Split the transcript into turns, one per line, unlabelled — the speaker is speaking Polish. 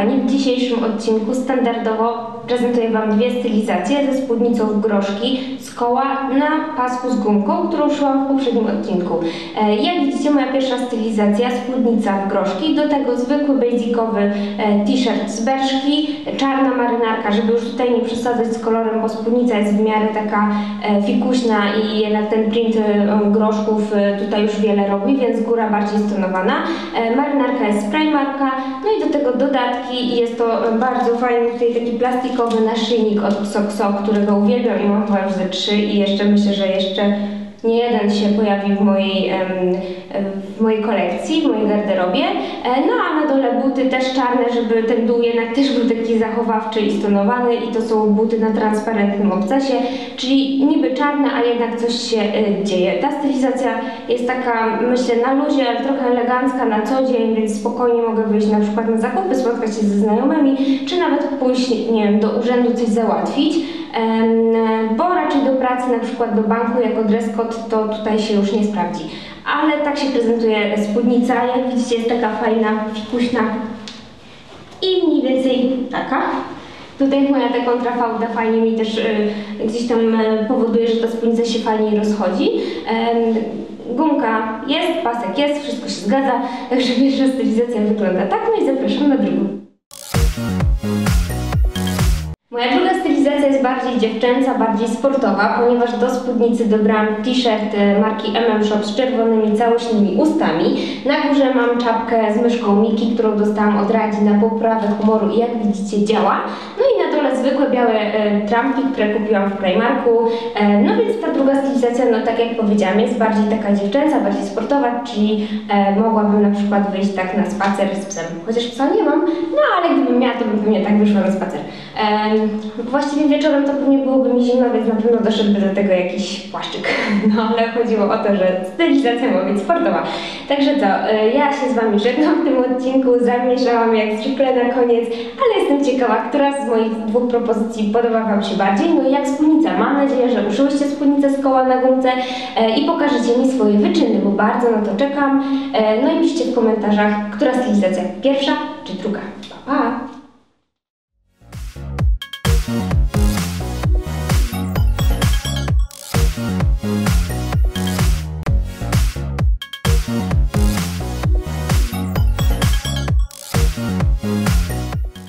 Kochani, w dzisiejszym odcinku standardowo prezentuję Wam dwie stylizacje ze spódnicą w groszki z koła na pasku z gumką, którą szyłam w poprzednim odcinku. E, Jak widzicie moja pierwsza stylizacja, spódnica w groszki, do tego zwykły basicowy e, t-shirt z berszki, czarna marynarka, żeby już tutaj nie przesadzać z kolorem, bo spódnica jest w miarę taka e, fikuśna i jednak ten print groszków tutaj już wiele robi, więc góra bardziej stonowana. Marynarka jest z Primarka, no i do tego dodatki i jest to bardzo fajny tutaj taki plastikowy naszyjnik od Xoxo, którego uwielbiam i mam chyba już ze trzy i jeszcze myślę, że jeszcze nie jeden się pojawi w mojej, w mojej kolekcji, w mojej garderobie. E, No a na dole buty też czarne, żeby ten dół jednak też był taki zachowawczy i stonowany i to są buty na transparentnym obcasie, czyli niby czarne, a jednak coś się e, dzieje. Ta stylizacja jest taka, myślę, na luzie, ale trochę elegancka na co dzień, więc spokojnie mogę wyjść na przykład na zakupy, spotkać się ze znajomymi, czy nawet pójść, nie wiem, do urzędu coś załatwić. Bo raczej do pracy, na przykład do banku jako dress code, to tutaj się już nie sprawdzi. Ale tak się prezentuje spódnica, jak widzicie jest taka fajna, fikuśna i mniej więcej taka. Tutaj moja ta kontrafałda fajnie mi też y, gdzieś tam y, powoduje, że ta spódnica się fajniej rozchodzi. Gumka jest, pasek jest, wszystko się zgadza, także pierwsza stylizacja wygląda tak, no i zapraszam na drugą. Moja druga stylizacja jest bardziej dziewczęca, bardziej sportowa, ponieważ do spódnicy dobrałam t-shirt marki MM Shop z czerwonymi całośnymi ustami. Na górze mam czapkę z myszką Miki, którą dostałam od Radzi na poprawę humoru i jak widzicie działa. No i na dole zwykłe białe e, trampki, które kupiłam w Primarku. E, no więc ta druga stylizacja, no tak jak powiedziałam, jest bardziej taka dziewczęca, bardziej sportowa, czyli e, mogłabym na przykład wyjść tak na spacer z psem. Chociaż psa nie mam, no ale gdybym pewnie tak wyszła na spacer. Właściwie wieczorem to pewnie byłoby mi zimno, więc na pewno doszedłby do tego jakiś płaszczyk. No ale chodziło o to, że stylizacja ma być sportowa. Także to, e, ja się z Wami żegnam w tym odcinku, zamieszałam jak zwykle na koniec, ale jestem ciekawa, która z moich dwóch propozycji podoba Wam się bardziej. No i jak spódnica, mam nadzieję, że uszyłyście spódnicę z koła na gumce e, i pokażecie mi swoje wyczyny, bo bardzo na to czekam. E, no i piszcie w komentarzach, która stylizacja pierwsza czy druga. Pa, pa!